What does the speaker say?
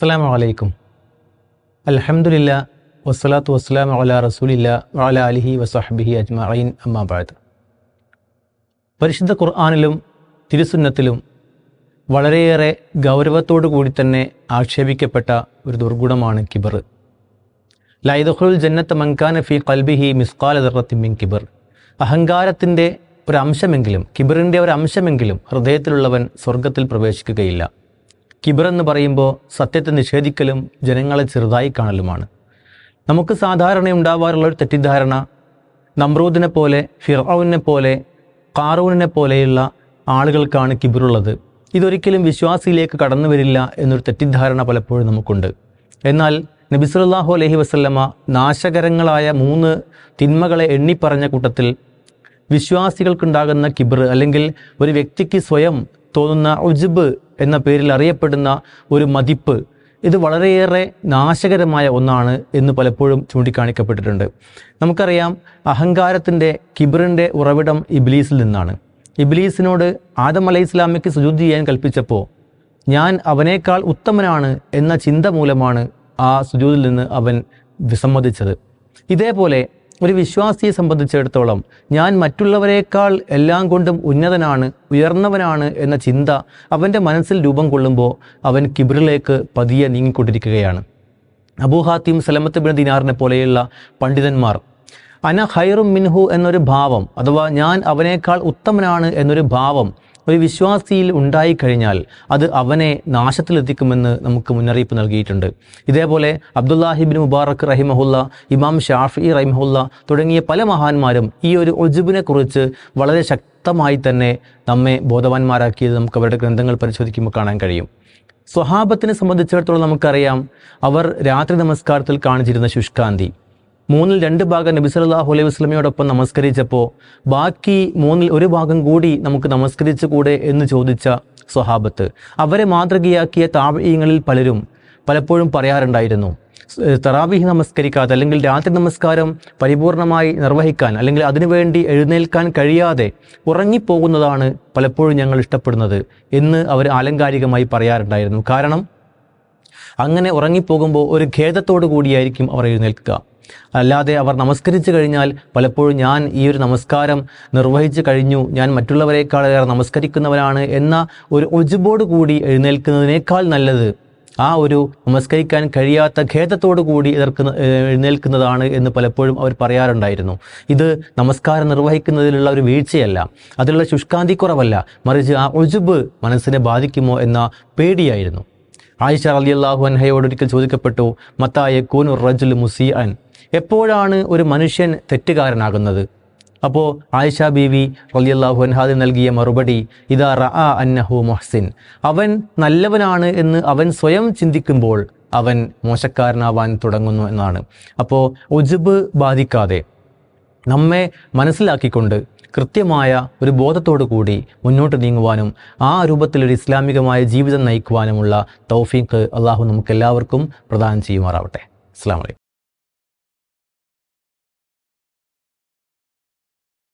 അസ്സാം വലൈക്കും അലഹമുല്ല വസ്സലാത്തു വസ്സലാം അല റസൂലില്ല വാല അലിഹി വസഹബിഹി അജ്മഈൻ അമ്മാബാദ് പരിശുദ്ധ ഖുർആാനിലും തിരുസുന്നത്തിലും വളരെയേറെ ഗൗരവത്തോടു കൂടി തന്നെ ആക്ഷേപിക്കപ്പെട്ട ഒരു ദുർഗുണമാണ് കിബർ. ലൈദുൽ ജന്നത്ത് മങ്കാന ഫി കൽബിഹി മിസ്കാല ദർത്തിമിൻ കിബർ. അഹങ്കാരത്തിന്റെ ഒരു അംശമെങ്കിലും കിബറിന്റെ ഒരു അംശമെങ്കിലും ഹൃദയത്തിലുള്ളവൻ സ്വർഗത്തിൽ പ്രവേശിക്കുകയില്ല. കിബർ എന്ന് പറയുമ്പോൾ സത്യത്തെ നിഷേധിക്കലും ജനങ്ങളെ ചെറുതായി കാണലുമാണ്. നമുക്ക് സാധാരണ ഉണ്ടാവാറുള്ള ഒരു തെറ്റിദ്ധാരണ നമ്രൂദിനെ പോലെ ഫിറൌവിനെ പോലെ കാറൂനിനെ പോലെയുള്ള ആളുകൾക്കാണ് കിബിറുള്ളത് ഇതൊരിക്കലും വിശ്വാസിയിലേക്ക് കടന്നു വരില്ല എന്നൊരു തെറ്റിദ്ധാരണ പലപ്പോഴും നമുക്കുണ്ട്. എന്നാൽ നബി അലഹി അലൈഹി വസല്ലമ നാശകരങ്ങളായ മൂന്ന് തിന്മകളെ എണ്ണിപ്പറഞ്ഞ കൂട്ടത്തിൽ വിശ്വാസികൾക്കുണ്ടാകുന്ന കിബർ അല്ലെങ്കിൽ ഒരു വ്യക്തിക്ക് സ്വയം തോന്നുന്ന ഉജ്ബ് എന്ന പേരിൽ അറിയപ്പെടുന്ന ഒരു മതിപ്പ്. ഇത് വളരെയേറെ നാശകരമായ ഒന്നാണ് എന്ന് പലപ്പോഴും ചൂണ്ടിക്കാണിക്കപ്പെട്ടിട്ടുണ്ട്. നമുക്കറിയാം അഹങ്കാരത്തിന്റെ കിബറിന്റെ ഉറവിടം ഇബ്ലീസിൽ നിന്നാണ്. ഇബ്ലീസിനോട് ആദം അലൈഹി ഇസ്ലാമിക്ക് സുജൂദ് ചെയ്യാൻ കൽപ്പിച്ചപ്പോൾ ഞാൻ അവനേക്കാൾ ഉത്തമനാണ് എന്ന ചിന്ത മൂലമാണ് ആ സുജൂദിൽ നിന്ന് അവൻ വിസമ്മതിച്ചത്. ഇതേപോലെ ഒരു വിശ്വാസിയെ സംബന്ധിച്ചിടത്തോളം ഞാൻ മറ്റുള്ളവരെക്കാൾ എല്ലാം കൊണ്ടും ഉന്നതനാണ് ഉയർന്നവനാണ് എന്ന ചിന്ത അവന്റെ മനസ്സിൽ രൂപം കൊള്ളുമ്പോൾ അവൻ കിബിറിലേക്ക് പതിയെ നീങ്ങിക്കൊണ്ടിരിക്കുകയാണ്. അബൂഹാത്തിയും സലമത്ത് ബിൻ ദിനാറിനെ പോലെയുള്ള പണ്ഡിതന്മാർ അന ഹൈറും മിൻഹു എന്നൊരു ഭാവം അഥവാ ഞാൻ അവനേക്കാൾ ഉത്തമനാണ് എന്നൊരു ഭാവം ഒരു വിശ്വാസിയിൽ ഉണ്ടായിക്കഴിഞ്ഞാൽ അത് അവനെ നാശത്തിലെത്തിക്കുമെന്ന് നമുക്ക് മുന്നറിയിപ്പ് നൽകിയിട്ടുണ്ട്. ഇതേപോലെ അബ്ദുല്ലാഹിബിൻ മുബാറക് റഹിമഹുല്ല ഇമാം ഷാഫി റഹിമഹുല്ല തുടങ്ങിയ പല മഹാന്മാരും ഈ ഒരു ഒജുബിനെ കുറിച്ച് വളരെ ശക്തമായി തന്നെ നമ്മെ ബോധവാന്മാരാക്കിയത് നമുക്ക് അവരുടെ ഗ്രന്ഥങ്ങൾ പരിശോധിക്കുമ്പോൾ കാണാൻ കഴിയും. സ്വഹാബത്തിനെ സംബന്ധിച്ചിടത്തോളം നമുക്കറിയാം അവർ രാത്രി നമസ്കാരത്തിൽ കാണിച്ചിരുന്ന ശുഷ്കാന്തി. മൂന്നിൽ രണ്ട് ഭാഗം നബി സല്ലല്ലാഹു അലൈഹി വസ്ലമയോടൊപ്പം നമസ്കരിച്ചപ്പോൾ ബാക്കി മൂന്നിൽ ഒരു ഭാഗം കൂടി നമുക്ക് നമസ്കരിച്ചു കൂടെ എന്ന് ചോദിച്ച സ്വഹാബത്ത്. അവരെ മാതൃകയാക്കിയ താപീയങ്ങളിൽ പലരും പലപ്പോഴും പറയാറുണ്ടായിരുന്നു തറാവീഹ് നമസ്കരിക്കാതെ അല്ലെങ്കിൽ രാത്രി നമസ്കാരം പരിപൂർണമായി നിർവഹിക്കാൻ അല്ലെങ്കിൽ അതിനുവേണ്ടി എഴുന്നേൽക്കാൻ കഴിയാതെ ഉറങ്ങിപ്പോകുന്നതാണ് പലപ്പോഴും ഞങ്ങൾ ഇഷ്ടപ്പെടുന്നത് എന്ന് അവർ ആലങ്കാരികമായി പറയാറുണ്ടായിരുന്നു. കാരണം അങ്ങനെ ഉറങ്ങിപ്പോകുമ്പോൾ ഒരു ഖേദത്തോടു കൂടിയായിരിക്കും അവർ എഴുന്നേൽക്കുക. അല്ലാതെ അവർ നമസ്കരിച്ചു കഴിഞ്ഞാൽ പലപ്പോഴും ഞാൻ ഈ ഒരു നമസ്കാരം നിർവഹിച്ചു കഴിഞ്ഞു. ഞാൻ മറ്റുള്ളവരെക്കാളേറെ നമസ്കരിക്കുന്നവരാണ് എന്ന ഒരു ഒജുബോട് കൂടി എഴുന്നേൽക്കുന്നതിനേക്കാൾ നല്ലത്. ആ ഒരു നമസ്കരിക്കാൻ കഴിയാത്ത ഖേദത്തോടു കൂടി എതിർക്കുന്ന എഴുന്നേൽക്കുന്നതാണ് എന്ന് പലപ്പോഴും അവർ പറയാറുണ്ടായിരുന്നു. ഇത് നമസ്കാരം നിർവഹിക്കുന്നതിലുള്ള ഒരു വീഴ്ചയല്ല. അതിലുള്ള ശുഷ്കാന്തി കുറവല്ല മറിച്ച് ആ ഒജുബ് മനസ്സിനെ ബാധിക്കുമോ എന്ന പേടിയായിരുന്നു. ആയിഷ അലി അള്ളാഹു അൻഹയോട് ഒരിക്കൽ ചോദിക്കപ്പെട്ടു മത്തായ കൂനു റജുൽ മുസി അൻ എപ്പോഴാണ് ഒരു മനുഷ്യൻ തെറ്റുകാരനാകുന്നത്? അപ്പോൾ ആയിഷ ബീവി റലിയല്ലാഹു അൻഹാദ് നൽകിയ മറുപടി ഇതാ റ അന്നഹു മൊഹ്സിൻ. അവൻ നല്ലവനാണ് എന്ന് അവൻ സ്വയം ചിന്തിക്കുമ്പോൾ അവൻ മോശക്കാരനാവാൻ തുടങ്ങുന്നു എന്നാണ്. അപ്പോൾ ഉജുബ് ബാധിക്കാതെ നമ്മെ മനസ്സിലാക്കിക്കൊണ്ട് കൃത്യമായ ഒരു ബോധത്തോടു കൂടി മുന്നോട്ട് നീങ്ങുവാനും ആ രൂപത്തിലൊരു ഇസ്ലാമികമായ ജീവിതം നയിക്കുവാനുമുള്ള തൗഫീഖ് അള്ളാഹു നമുക്കെല്ലാവർക്കും പ്രദാനം ചെയ്യുമാറാവട്ടെ. അസ്സാം വലൈക്കും